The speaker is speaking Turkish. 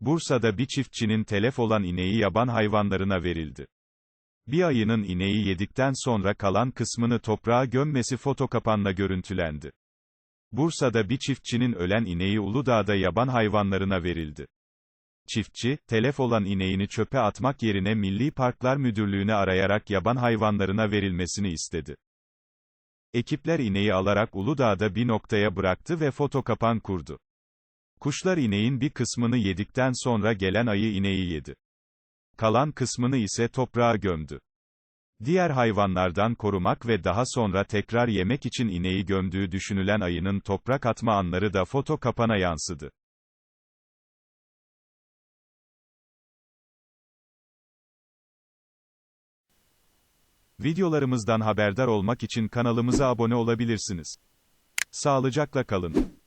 Bursa'da bir çiftçinin telef olan ineği yaban hayvanlarına verildi. Bir ayının ineği yedikten sonra kalan kısmını toprağa gömmesi fotokapanla görüntülendi. Bursa'da bir çiftçinin ölen ineği Uludağ'da yaban hayvanlarına verildi. Çiftçi, telef olan ineğini çöpe atmak yerine Milli Parklar Müdürlüğü'nü arayarak yaban hayvanlarına verilmesini istedi. Ekipler ineği alarak Uludağ'da bir noktaya bıraktı ve fotokapan kurdu. Kuşlar ineğin bir kısmını yedikten sonra gelen ayı ineği yedi. Kalan kısmını ise toprağa gömdü. Diğer hayvanlardan korumak ve daha sonra tekrar yemek için ineği gömdüğü düşünülen ayının toprak atma anları da foto kapana yansıdı. Videolarımızdan haberdar olmak için kanalımıza abone olabilirsiniz. Sağlıcakla kalın.